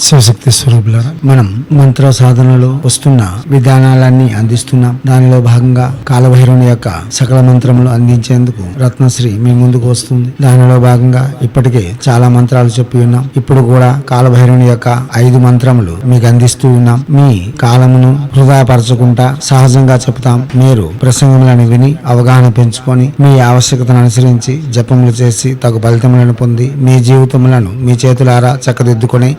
శివశక్తి స్వరూపులారా మనం మంత్ర సాధనలో వస్తున్న విధానాలన్నీ అందిస్తున్నాం. దానిలో భాగంగా కాలభైరవుని యొక్క సకల మంత్రములు అందించేందుకు రత్నశ్రీ మీ ముందుకు వస్తుంది. దానిలో భాగంగా ఇప్పటికే చాలా మంత్రాలు చెప్పి ఉన్నాం. ఇప్పుడు కూడా కాలభైరవుని యొక్క ఐదు మంత్రములు మీకు అందిస్తూ ఉన్నాం. మీ కాలమును హృదయపరచుకుంటా సహజంగా చెప్తాం. మీరు ప్రసంగములను విని అవగాహన పెంచుకొని మీ ఆవశ్యకతను అనుసరించి జపములు చేసి తగు ఫలితములను పొంది మీ జీవితములను మీ చేతులారా చక్కదిద్దుకొని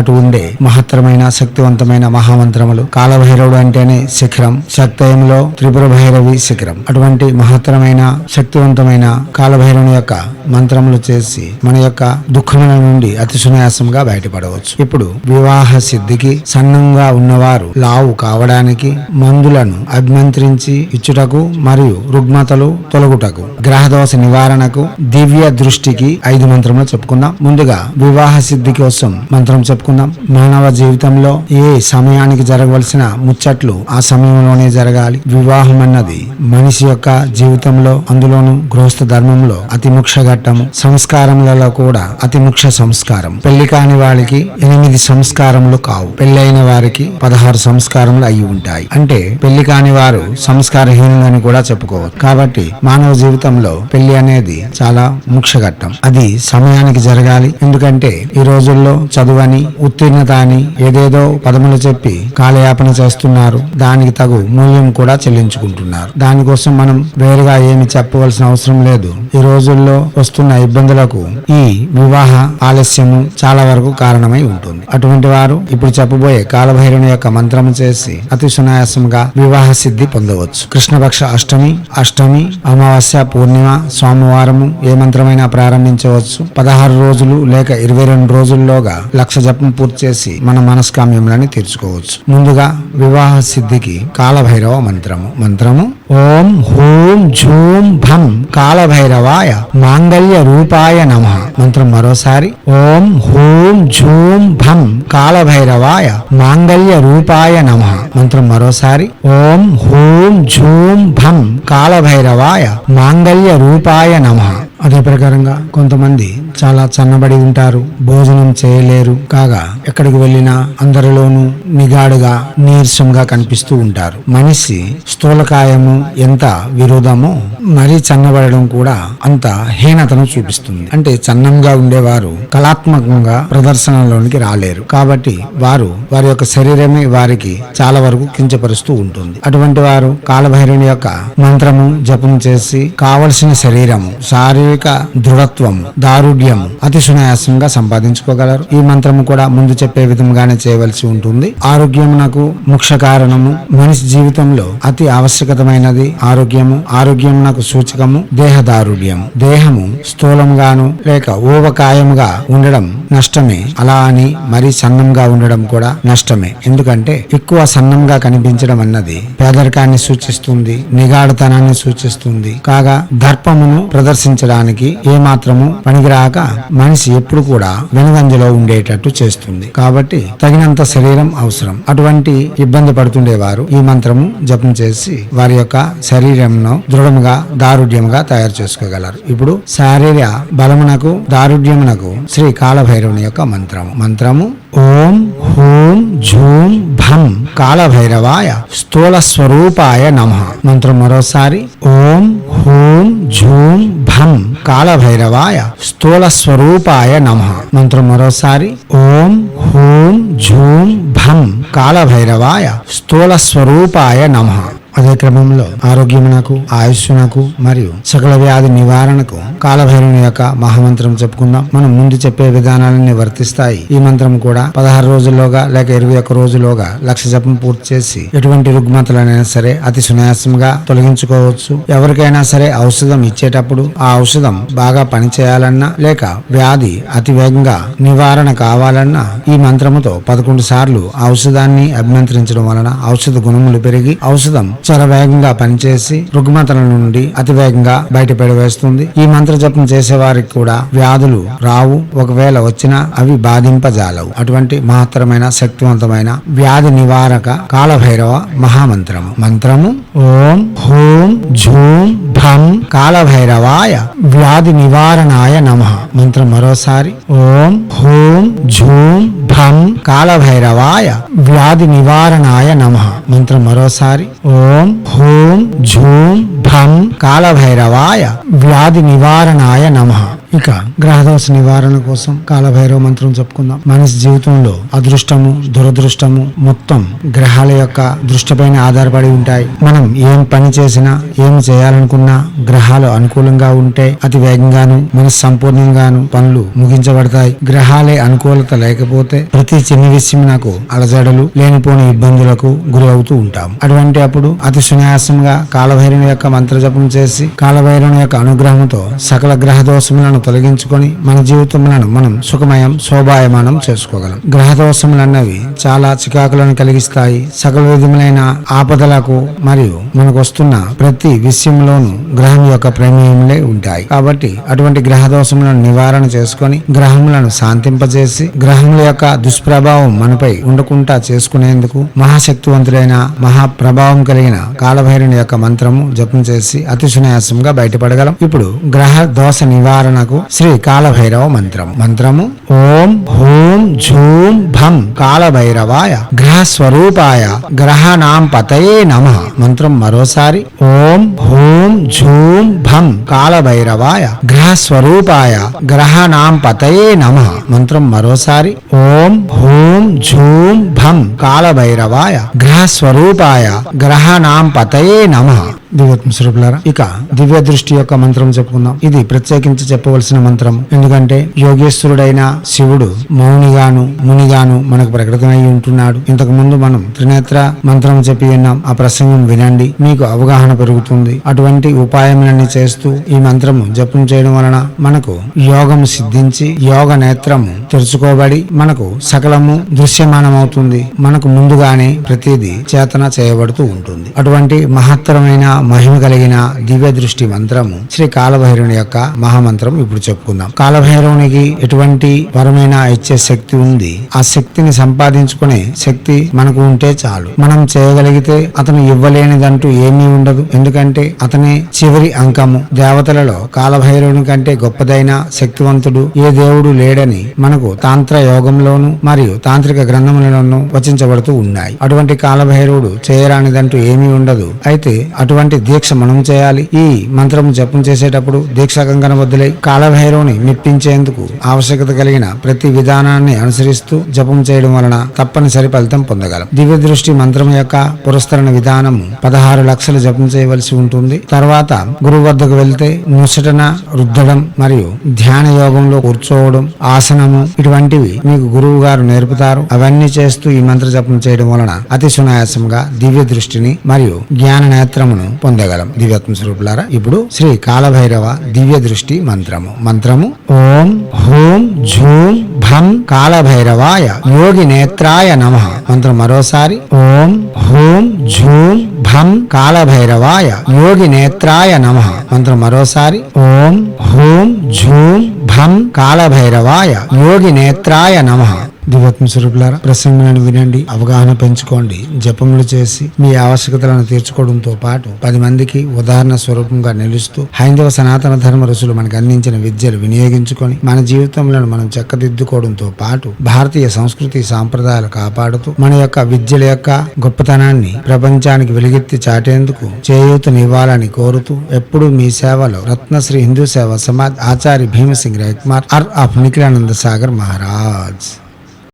విసులుబాటు ఉండే మహత్తరమైన శక్తివంతమైన మహామంత్రములు. కాలభైరవుడు అంటేనే శిఖరం శక్తయంలో త్రిపుర భైరవి శిఖరం. అటువంటి మహత్తరమైన శక్తివంతమైన కాలభైరవుని యొక్క మంత్రములు చేసి మన యొక్క దుఃఖముల నుండి అతి సునాయాసంగా బయటపడవచ్చు. ఇప్పుడు వివాహ సిద్ధికి సన్నంగా ఉన్నవారు లావు కావడానికి మందులను అభిమంత్రించి ఇచ్చుటకు మరియు రుగ్మతలు తొలగుటకు గ్రహదోష నివారణకు దివ్య దృష్టికి ఐదు మంత్రములు చెప్పుకుందాం. ముందుగా వివాహ సిద్ధి కోసం మంత్రం చెప్పుకుందాం. మానవ జీవితంలో ఏ సమయానికి జరగవలసిన ముచ్చట్లు ఆ సమయంలోనే జరగాలి. వివాహం అన్నది మనిషి యొక్క జీవితంలో అందులోను గృహస్థ ధర్మంలో అతి ముఖ్య ఘట్టము. సంస్కారములలో కూడా అతి ముఖ్య సంస్కారం. పెళ్ళి కాని వారికి ఎనిమిది సంస్కారములు కావు. పెళ్ళైన వారికి పదహారు సంస్కారములు అయి ఉంటాయి. అంటే పెళ్ళి కాని వారు సంస్కారహీనులని కూడా చెప్పుకోవచ్చు. కాబట్టి మానవ జీవితంలో పెళ్ళి అనేది చాలా ముఖ్య ఘట్టం. అది సమయానికి జరగాలి. ఎందుకంటే ఈ రోజుల్లో చదువని ఉత్తీర్ణత అని ఏదేదో పదములు చెప్పి కాలయాపన చేస్తున్నారు. దానికి తగు మూల్యం కూడా చెల్లించుకుంటున్నారు. దానికోసం మనం వేరుగా ఏమి చెప్పవలసిన అవసరం లేదు. ఈ రోజుల్లో వస్తున్న ఇబ్బందులకు ఈ వివాహ ఆలస్యము చాలా వరకు కారణమై ఉంటుంది. అటువంటి వారు ఇప్పుడు చెప్పబోయే కాలభైరుని యొక్క మంత్రము చేసి అతి సునాయాసంగా వివాహ సిద్ధి పొందవచ్చు. కృష్ణపక్ష అష్టమి అష్టమి అమావాస్య పూర్ణిమ సోమవారము ఏ మంత్రమైనా ప్రారంభించవచ్చు. పదహారు రోజులు లేక ఇరవై రెండు రోజుల్లోగా లక్ష జప పూర్తి చేసి మన మనస్కామ్యములని తీర్చుకోవచ్చు. ముందుగా వివాహ సిద్ధికి కాలభైరవ మంత్రము. మంత్రము ఓం హూం ఝూం భం కాలభైరవాయ మాంగళ్య రూపాయ నమ. మంత్రం మరోసారి ఓం హూం ఝూం భం కాలభైరవాయ మాంగళ్య రూపాయ నమ. మంత్రం మరోసారి ఓం హూం ఝూం భం కాలభైరవాయ మాంగళ్య రూపాయ నమ. అదే ప్రకారంగా కొంతమంది చాలా చన్నబడి ఉంటారు భోజనం చేయలేరు కాగా ఎక్కడికి వెళ్ళినా అందరిలోనూ నిగాడుగా నీరసంగా కనిపిస్తూ ఉంటారు. మనిషి స్థూలకాయము ఎంత విరోధమో మరీ చన్నబడడం కూడా అంత హీనతను చూపిస్తుంది. అంటే చన్నంగా ఉండేవారు కళాత్మకంగా ప్రదర్శనలోనికి రాలేరు. కాబట్టి వారు వారి యొక్క శరీరమే వారికి చాలా వరకు కించపరుస్తూ ఉంటుంది. అటువంటి వారు కాలభైరుని యొక్క మంత్రము జపం చేసి కావలసిన శరీరము శారీరక దృఢత్వం దారుఢ్యం అతి సునాయాసంగా సంపాదించుకోగలరు. ఈ మంత్రము కూడా ముందు చెప్పే విధంగానే చేయవలసి ఉంటుంది. ఆరోగ్యమునకు ముఖ్య కారణము. మనిషి జీవితంలో అతి ఆవశ్యకతమైనది ఆరోగ్యము. ఆరోగ్యమునకు సూచకము. దేహ దారుఢ్యము. దేహము స్థూలంగాను లేక ఓవకాయంగా ఉండడం నష్టమే. అలా అని మరీ సన్నంగా ఉండడం కూడా నష్టమే. ఎందుకంటే ఎక్కువ సన్నంగా కనిపించడం అన్నది పేదరికాన్ని సూచిస్తుంది నిగాఢతనాన్ని సూచిస్తుంది. కాగా దర్పమును ప్రదర్శించడానికి ఏ మాత్రము పనికిరాక మనిషి ఎప్పుడు కూడా వెనుగంజలో ఉండేటట్టు చేస్తుంది. కాబట్టి తగినంత శరీరం అవసరం. అటువంటి ఇబ్బంది పడుతుండేవారు ఈ మంత్రము జపం చేసి వారి యొక్క శరీరంను దృఢముగా దారుఢ్యముగా తయారు చేసుకోగలరు. ఇప్పుడు శారీర బలమునకు దారుఢ్యమునకు శ్రీ కాలభైరవుని యొక్క మంత్రము. మంత్రము ఓం హూం ఝూం భం కాళభైరవాయ స్థూల స్వరూపాయ నమ. మంత్రం మరోసారి. ఓం హూం ఝూం భం కాళభైరవాయ స్థూల స్వరూపాయ నమ. మంత్రం మరోసారి. ఓం హూం ఝూం భం కాళభైరవాయ స్థూల స్వరూపాయ నమ. అదే క్రమంలో ఆరోగ్యమునకు ఆయుష్నకు మరియు సకల వ్యాధి నివారణకు కాలభైరుని యొక్క మహామంత్రం చెప్పుకుందాం. మనం ముందు చెప్పే విధానాలన్నీ వర్తిస్తాయి. ఈ మంత్రం కూడా పదహారు రోజుల్లోగా లేక ఇరవై ఒక్క రోజులోగా లక్ష జపం పూర్తి చేసి ఎటువంటి రుగ్మతలైనా సరే అతి సునాయాసంగా తొలగించుకోవచ్చు. ఎవరికైనా సరే ఔషధం ఇచ్చేటప్పుడు ఆ ఔషధం బాగా పనిచేయాలన్నా లేక వ్యాధి అతి వేగంగా నివారణ కావాలన్నా ఈ మంత్రముతో పదకొండు సార్లు ఔషధాన్ని అభిమంత్రించడం వలన ఔషధ గుణములు పెరిగి ఔషధం చాలా వేగంగా పనిచేసి రుగ్మతల నుండి అతి వేగంగా బయటపడవేస్తుంది ఈ మంత్ర జపం చేసే వారికి కూడా వ్యాధులు రావు. ఒకవేళ వచ్చినా అవి బాధింపజాలవు. అటువంటి మహత్తరమైన శక్తివంతమైన వ్యాధి నివారక కాలభైరవ మహామంత్రము. మంత్రము ఓం హోం ఝూం భం కాలభైరవాయ వ్యాధి నివారణాయ నమ. మంత్రం మరోసారి ఓం హోం ఝూం భం కాలభైరవాయ వ్యాధి నివారణాయ నమ. మంత్రం మరోసారి ఓం హోం ఝూం భం కాలభైరవాయ వ్యాధి నివారణాయ నమ ఇక గ్రహదోష నివారణ కోసం కాలభైరవ మంత్రం చెప్పుకుందాం మనిషి జీవితంలో అదృష్టము దురదృష్టము మొత్తం గ్రహాల యొక్క దృష్టిపైన ఆధారపడి ఉంటాయి. మనం ఏం పని చేసినా ఏం చేయాలనుకున్నా గ్రహాలు అనుకూలంగా ఉంటే అతి వేగంగాను మనసు సంపూర్ణంగాను పనులు ముగించబడతాయి. గ్రహాలే అనుకూలత లేకపోతే ప్రతి చిన్న విషయం నాకు అలజడలు లేనిపోని ఇబ్బందులకు గురి అవుతూ ఉంటాం. అటువంటి అప్పుడు అతి సునాయాసంగా కాలభైరవుని యొక్క మంత్రజపం చేసి కాలభైరవం యొక్క అనుగ్రహంతో సకల గ్రహ దోషములను తొలగించుకొని మన జీవితములను మనం సుఖమయం శోభాయమానం చేసుకోగలం. గ్రహ దోషములు అన్నవి చాలా చికాకులను కలిగిస్తాయి. సకల విధములైన ఆపదలకు మరియు మనకు వస్తున్న ప్రతి విషయంలోనూ గ్రహం యొక్క ప్రమేయములే ఉంటాయి. కాబట్టి అటువంటి గ్రహ దోషములను నివారణ చేసుకొని గ్రహములను శాంతింపజేసి గ్రహముల యొక్క దుష్ప్రభావం మనపై ఉండకుండా చేసుకునేందుకు మహాశక్తివంతుడైన మహాప్రభావం కలిగిన కాలభైరుని యొక్క మంత్రము జపం చేసి అతిశునాయాసంగా బయటపడగలం. ఇప్పుడు గ్రహ దోష నివారణకు శ్రీ కాలభైరవ మంత్రం. మంత్రము ఓం హూం ఝూం భం కాలభైరవాయ గ్రహ స్వరూపాయ గ్రహణాం పతయే నమ. మంత్రం మరోసారి. ఓం హూం ఝూం భం కాలభైరవాయ గ్రహ స్వరూపాయ గ్రహణాం పతయే నమ. మంత్రం మరోసారి. ఓం హూం ఝూం భం కాలభైరవాయ గ్రహ స్వరూపాయ గ్రహణాం పతయే నమ. దివ్యాత్మ స్వరూపులారా ఇక దివ్య దృష్టి యొక్క మంత్రం చెప్పుకుందాం. ఇది ప్రత్యేకించి చెప్పవలసి చెప్పవలసిన మంత్రం. ఎందుకంటే యోగేశ్వరుడైన శివుడు మౌనిగాను మునిగాను మనకు ప్రకటనై ఉంటున్నాడు. ఇంతకు ముందు మనం త్రినేత్ర మంత్రం చెప్పి విన్నాం. ఆ ప్రసంగం వినండి. మీకు అవగాహన పెరుగుతుంది. అటువంటి ఉపాయములన్నీ చేస్తూ ఈ మంత్రము జపం చేయడం వలన మనకు యోగము సిద్ధించి యోగ నేత్రము తెరుచుకోబడి మనకు సకలము దృశ్యమానమవుతుంది. మనకు ముందుగానే ప్రతిదీ చేతన చేయబడుతూ ఉంటుంది. అటువంటి మహత్తరమైన మహిమ కలిగిన దివ్య దృష్టి మంత్రము శ్రీ కాలభైరుని యొక్క మహామంత్రం ఇప్పుడు చెప్పుకుందాం. కాలభైరవునికి ఎటువంటి వరమైన ఇచ్చే శక్తి ఉంది? ఆ శక్తిని సంపాదించుకునే శక్తి మనకు ఉంటే చాలు. మనం చేయగలిగితే అతను ఇవ్వలేనిదంటూ ఏమీ ఉండదు. ఎందుకంటే అతనే చివరి అంకము. దేవతలలో కాలభైరవుని కంటే గొప్పదైన శక్తివంతుడు ఏ దేవుడు లేడని మనకు తాంత్ర యోగంలోను మరియు తాంత్రిక గ్రంథములలోనూ వచించబడుతూ ఉన్నాయి. అటువంటి కాలభైరవుడు చేయరానిదంటూ ఏమీ ఉండదు. అయితే అటువంటి దీక్ష మనం చేయాలి. ఈ మంత్రం జపం చేసేటప్పుడు దీక్ష కంకణ వద్దులై కాలభైరవుని మెప్పించేందుకు ఆవశ్యకత కలిగిన ప్రతి విధానాన్ని అనుసరిస్తూ జపం చేయడం వలన తప్పనిసరి ఫలితం పొందగలం. దివ్య దృష్టి మంత్రం యొక్క పురస్కరణ విధానము పదహారు లక్షలు జపం చేయవలసి ఉంటుంది. తర్వాత గురువు వద్దకు వెళ్తే ముసటన రుద్దడం మరియు ధ్యాన యోగంలో కూర్చోవడం ఆసనము ఇటువంటివి మీకు గురువు గారు నేర్పుతారు. అవన్నీ చేస్తూ ఈ మంత్ర జపం చేయడం వలన అతి సునాయాసంగా దివ్య దృష్టిని మరియు జ్ఞాన నేత్రమును పొందగలం. దివ్యాత్మ స్వరూపులారా ఇప్పుడు శ్రీ కాలభైరవ దివ్య దృష్టి మంత్రము. మంత్రము. ఓం హోం ఝూం భం కాలభైరవాయ యోగి నేత్రాయ నమ. మంత్రం మరోసారి. ఓం హోం ఝూం భం కాలభైరవాయ యోగి నేత్రాయ నమ. మంత్రం మరోసారి. ఓం హోం ఝూం భం కాలభైరవాయ యోగి నేత్రాయ నమ. దివ్యాత్మ స్వరూపులారా ప్రసంగాలను వినండి అవగాహన పెంచుకోండి జపములు చేసి మీ ఆవశ్యకతలను తీర్చుకోవడంతో పాటు పది మందికి ఉదాహరణ స్వరూపంగా నిలుస్తూ హైందవ సనాతన ధర్మ ఋషులు మనకు అందించిన విద్యలు వినియోగించుకొని మన జీవితంలో మనం చక్కదిద్దుకోవడంతో పాటు భారతీయ సంస్కృతి సాంప్రదాయాలు కాపాడుతూ మన యొక్క విద్యల యొక్క గొప్పతనాన్ని ప్రపంచానికి వెలుగెత్తి చాటేందుకు చేయూతనివ్వాలని కోరుతూ ఎప్పుడూ మీ సేవలో రత్నశ్రీ హిందూ సేవ సమాజ్ ఆచార్య భీమసింగ్ రవికుమార్ అర్ ఆఫ్ నిఖిలానంద సాగర్ మహారాజ్.